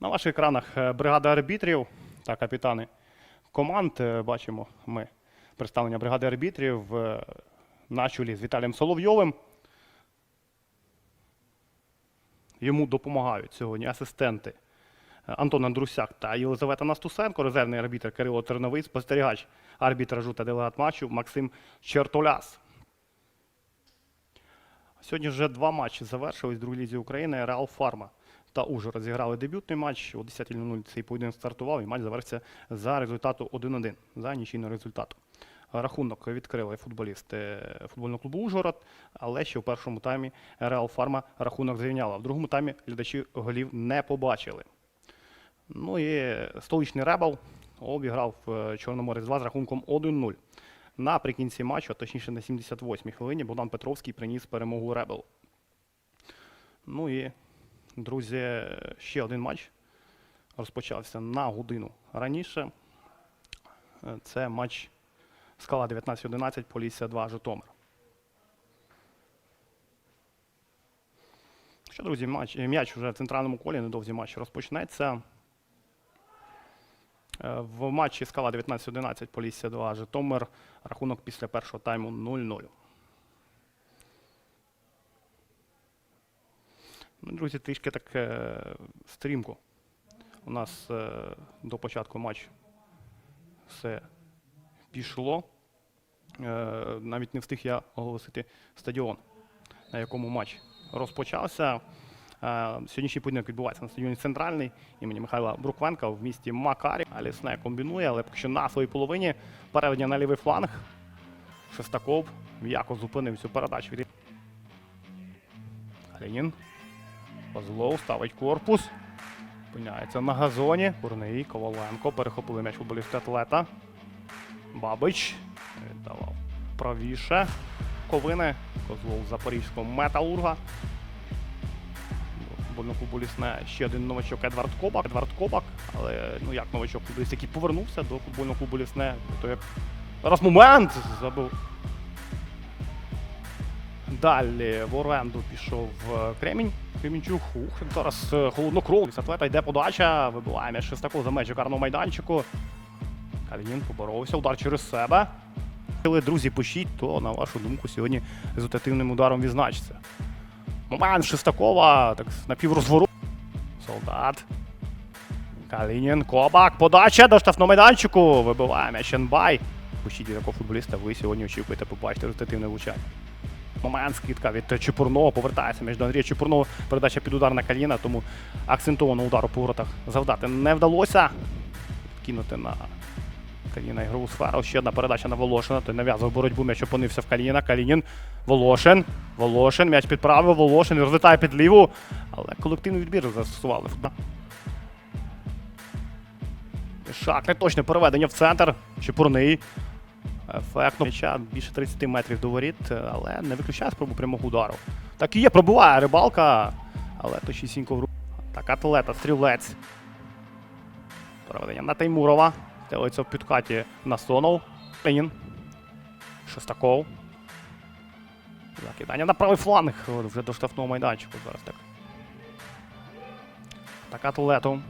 На ваших екранах е, бригада арбітрів та капітани команд. Е, Бачимо ми представлення бригади арбітрів е, на чолі з Віталієм Соловйовим. Йому допомагають сьогодні асистенти Антон Андрусяк та Єлизавета Настусенко, резервний арбітр Кирило Терновий, спостерігач арбітражу та делегат матчу Максим Чертоляс. Сьогодні вже два матчі завершились в другій лізі України. Реал Фарма та Ужгород зіграли дебютний матч. О 10.00 цей поєдинок стартував і матч завершився за результату 1-1, за нічийним результатом. Рахунок відкрили футболісти футбольного клубу Ужгород, але ще в першому таймі Реал Фарма рахунок зрівняла. В другому таймі глядачі голів не побачили. Ну і столичний Ребел обіграв е, Чорноморець 2 з рахунком 1-0. Наприкінці матчу, а точніше на 78-й хвилині, Богдан Петровський приніс перемогу Ребел. Ну і, друзі, ще один матч розпочався на годину раніше. Це матч Скала 19-11, Полісся 2, Житомир. Що, друзі, м'яч вже в центральному колі, недовзі матч розпочнеться. Е, В матчі Скала 19-11, Полісся 2, Житомир. Рахунок після першого тайму 0-0. Друзі, трішки так е, стрімко. У нас е, до початку матчу все пішло. Е, навіть не встиг я оголосити стадіон, на якому матч розпочався. Сьогоднішній поєдинок відбувається на стадіоні центральний імені Михайла Бруквенка в місті Макарі. Лісне комбінує, але поки що на своїй половині переведення на лівий фланг. Шестаков м'яко зупинив цю передачу. Калінін. Козлов ставить корпус. Опиняється на газоні. Курний, Коваленко. Перехопили м'яч футболісти атлета. Бабич. Віддавав правіше. Ковини. Козлов запорізького металурга. Футбольного клубу лісне ще один новачок Едвард Кобак. Едвард Кобак. Але ну як новачок футболіст, який повернувся до футбольного клубу лісне. То як зараз момент забив. Далі в оренду пішов е, Кремінь. Кремінчук. Ух, зараз е, холоднокровний. Атлета йде подача. Вибиває м'яч Шестаков за межі карного майданчику. Калінін поборовся. Удар через себе. Коли друзі пишіть, то на вашу думку сьогодні результативним ударом відзначиться. Момент Шестакова, так напіврозворот. Солдат. Калінін, Кобак, подача до штрафного майданчику. Вибиває м'яч Енбай. Пишіть, якого футболіста ви сьогодні очікуєте побачити результативне влучання. Момент скидка від Чепурного повертається між до Андрія Чепурного. Передача під удар на коліна, тому акцентованого удару по воротах завдати не вдалося. Кинути на Каліна ігрову сферу. Ще одна передача на Волошина. Той нав'язував боротьбу, м'яч опинився в Каліна. Калінін. Волошин. Волошин. М'яч підправив. Волошин розлітає під ліву. Але колективний відбір застосували. Шак, неточне переведення в центр. Чепурний. Ефектно. М'яча більше 30 метрів до воріт, але не виключає спробу прямого удару. Так і є, пробиває рибалка, але точнісінько в руку. Так, атлета, стрілець. Переведення на Таймурова. Стелиться в підкаті на Сонов. Ленін. Шестаков. Закидання на правий фланг. Вже до штрафного майданчику зараз так. Так, атлету.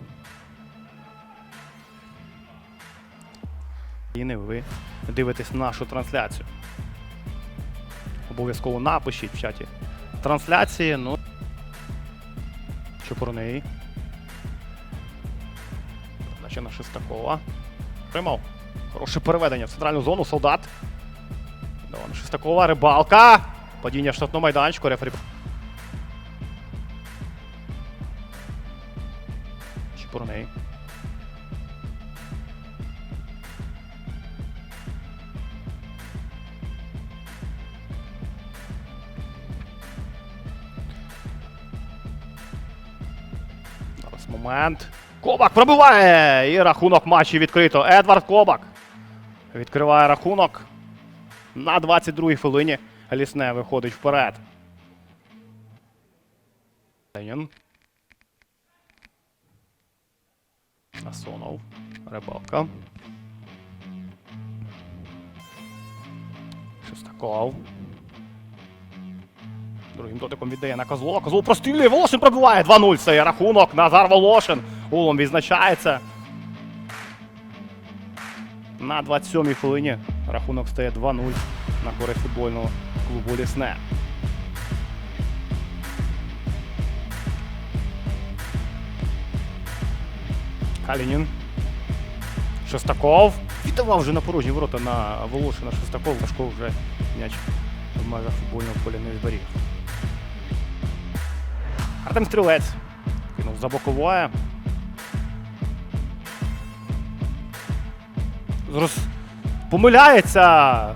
Не ви дивитесь нашу трансляцію. Обов'язково напишіть в чаті трансляції. Ну. Чопорний. Передача на Шестакова. Приймав. Хороше переведення в центральну зону. Солдат. Давай Шестакова. Рибалка. Падіння в штрафному майданчику. Рефері. Чепурний. Момент. Кобак пробиває! І рахунок матчі відкрито. Едвард Кобак. Відкриває рахунок. На 22-й хвилині Лісне виходить вперед. Насонов. Рибалка. Шестаков. Другим дотиком віддає на Козлова. Козлов прострілює. Волошин пробиває 2-0. Це рахунок. Назар Волошин. Голом відзначається. На 27-й хвилині рахунок стає 2-0 на користь футбольного клубу Лісне. Калінін. Шестаков. Віддавав вже на порожні ворота на Волошина Шестаков. Сашко вже м'яч в межах футбольного поля не зберіг. Артем Стрілець. Кинув за боковое. Роз... Помиляється.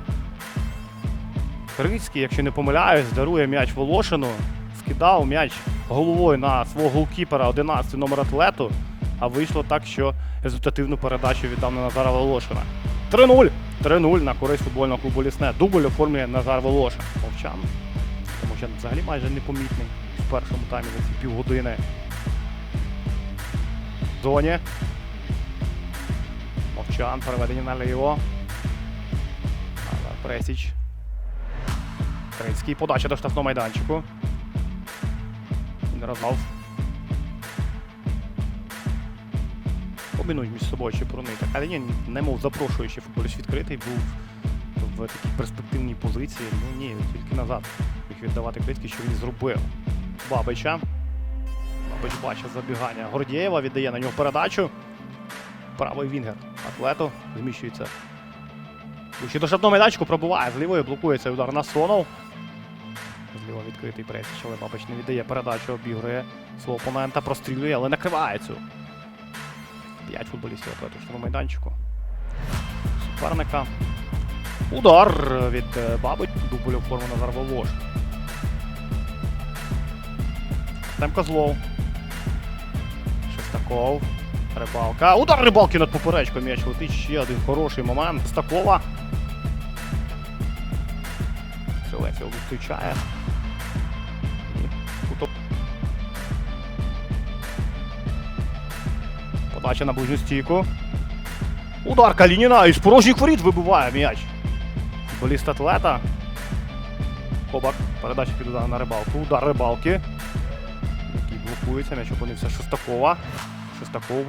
Крицький, якщо не помиляюсь, дарує м'яч Волошину. Скидав м'яч головою на свого голкіпера 11 номер атлету. А вийшло так, що результативну передачу віддав на Назара Волошина. 3-0. 3-0 на користь футбольного клубу Лісне. Дубль оформлює Назар Волошин. Мовчан. Мовчан взагалі майже непомітний першому таймі за ці півгодини. В Зоні. Мовчан, переведення наліво. Назар Пресіч. Крицький. Подача до штрафного майданчику. Він роздав. Комбінують між собою чи пронити. Але ні, немов запрошуючи футболіст відкритий був в такій перспективній позиції. Ну ні, тільки назад міг віддавати Крицький, що він зробив. Бабича. Бабич бачить забігання Гордєєва, віддає на нього передачу. Правий Вінгер. Атлету зміщується. Ще до штрафного майданчику пробуває. З лівої блокує цей удар на Сонов. Зліва відкритий Пресіч, але Бабич не віддає передачу, обігрує свого опонента, прострілює, але накриває цю. П'ять футболістів атлету штрафному майданчику. Суперника. Удар від е, Бабич. Дубль оформлено Волош. Артем Козлов. Шестаков. Рибалка. Удар рибалки над поперечкою. М'яч летить. Ще один хороший момент. Стакова. Стрілець його зустрічає. Подача на ближню стійку. Удар Калініна із порожніх воріт вибиває м'яч. Футболіст атлета. Кобак. Передача під на рибалку. Удар рибалки. Блокується. М'яч опинився Шестакова. Шестаков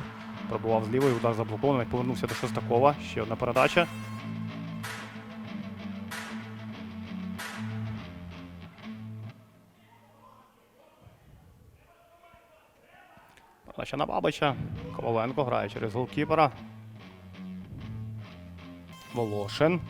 пробував з лівої, удар заблокований. Повернувся до Шестакова. Ще одна передача. Передача на Бабича. Коваленко грає через голкіпера. Волошин.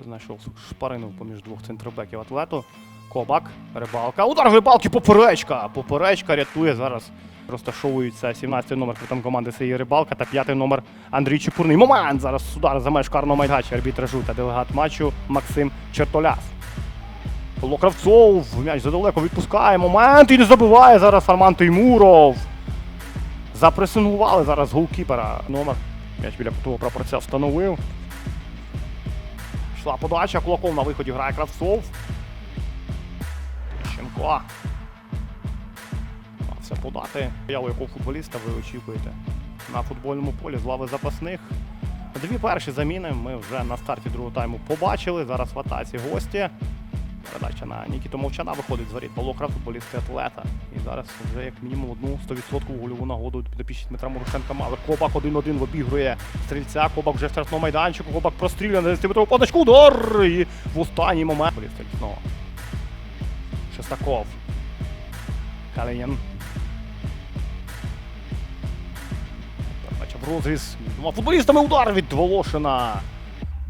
Знайшов шпарину поміж двох центробеків атлету. Кобак, рибалка. Удар рибалки, поперечка! Поперечка рятує зараз. Розташовується 17-й номер капітан команди Сергій Рибалка та 5-й номер Андрій Чепурний. Момент! Зараз удар за меж карного майдача арбітражу та делегат матчу Максим Чертоляс. Павло Кравцов, м'яч задалеко відпускає. Момент і не забиває зараз Арман Теймуров. Запресингували зараз голкіпера. Номер. М'яч біля кутового прапорця встановив. Йшла подача, кулаком на виході грає Кравцов. Тищенко. Все подати. Появу якого футболіста ви очікуєте на футбольному полі з лави запасних. Дві перші заміни ми вже на старті другого тайму побачили. Зараз в атаці гості. Передача на Нікіту Мовчана виходить з воріт Павло футболісти атлета. І зараз вже як мінімум одну 100% гольову нагоду підопічні Дмитра Морошенка мали. Кобак 1-1 вибігрує стрільця. Кобак вже в штрафному майданчику. Кобак простріляє на 10-метрову подачку. Удар! І в останній момент. Футболісти Лісного. Шестаков. Калинін. Передача в розріз. Двома футболістами удар від Волошина.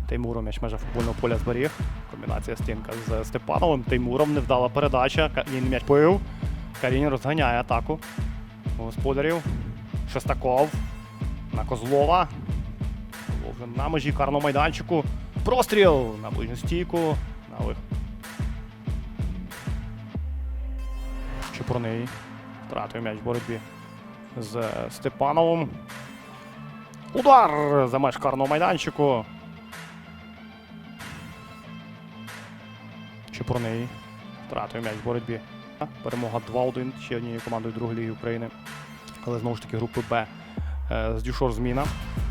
Теймуров м'яч межа футбольного поля зберіг. Комбінація стінка з Степановим. Теймуром невдала передача. Він м'яч пив. Карінін розганяє атаку. Господарів. Шестаков. На Козлова. Козлов на межі карного майданчику. Простріл на ближню стійку. На вих. Втратив м'яч в боротьбі з Степановим. Удар за меж карного майданчику. Чепурний. Втратив м'яч в боротьбі. Перемога 2-1 ще однією командою Другої ліги України. Але знову ж таки групи Б е, з Дюшор зміна.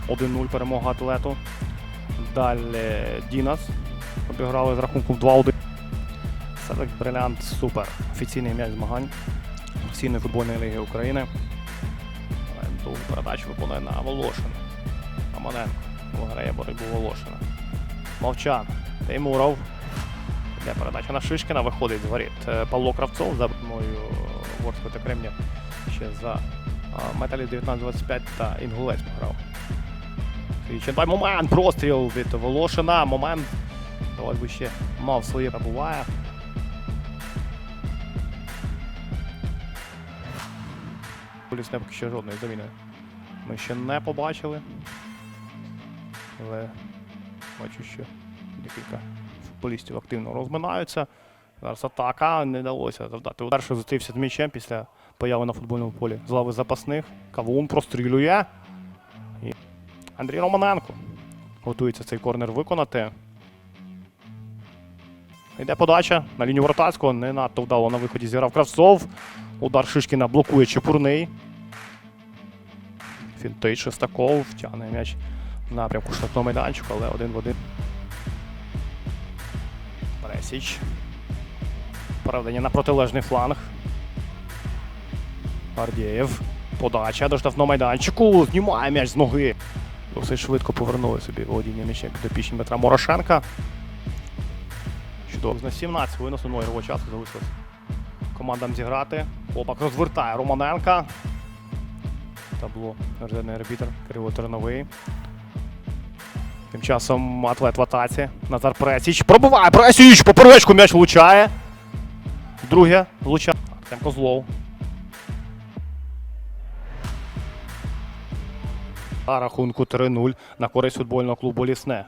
1-0 перемога атлету. Далі Дінас. Обіграли з рахунком 2-1. Селек Брилянт Супер. Офіційний м'яч змагань професійної футбольної ліги України. Довгу передачу виконує на Волошина. Романенко. Виграє боротьбу Волошина. Мовчан. Теймуров. Йде передача на Шишкіна. Виходить з воріт. Е, Павло Кравцов за мною Ворского та Кремня ще за а, Металі 1925 та Інгулець пограв. Свіченбай момент, простріл від Волошина. Момент. Давай би ще мав своє Полісне поки що жодної заміни. Ми ще не побачили. Але бачу, що декілька футболістів активно розминаються. Зараз атака не вдалося завдати. Удар, зустрівся з м'ячем після появи на футбольному полі з лави запасних. Кавун прострілює. І Андрій Романенко готується цей корнер виконати. Йде подача на лінію воротарського. Не надто вдало на виході зіграв Кравцов. Удар Шишкіна блокує Чепурний. Фінтить Шестаков. Тягне м'яч в напрямку штатного майданчику, але один в один. Пересіч. Переведення на протилежний фланг. Ардієв. Подача до штрафного майданчику. Знімає м'яч з ноги. Досить швидко повернули собі володіння м'ячем підопічні Дмитра Морошенка. Чудово. На 17 хвилин ігрового часу залишилось командам зіграти. Опак розвертає Романенка. Табло резервний арбітр Кирило Терновий. Тим часом атлет в атаці. Назар Пресіч. Пробиває Пресіч! Поперечку м'яч влучає. Друге влучає. Артем Козлов. На рахунку 3-0 на користь футбольного клубу Лісне.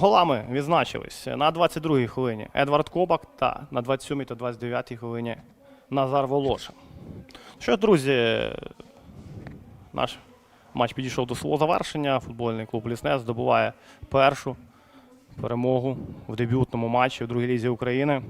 Голами відзначились на 22-й хвилині Едвард Кобак та на 27-й та 29-й хвилині Назар Волошин. Що, друзі, наш матч підійшов до свого завершення. Футбольний клуб Лісне здобуває першу перемогу в дебютному матчі у другій лізі України.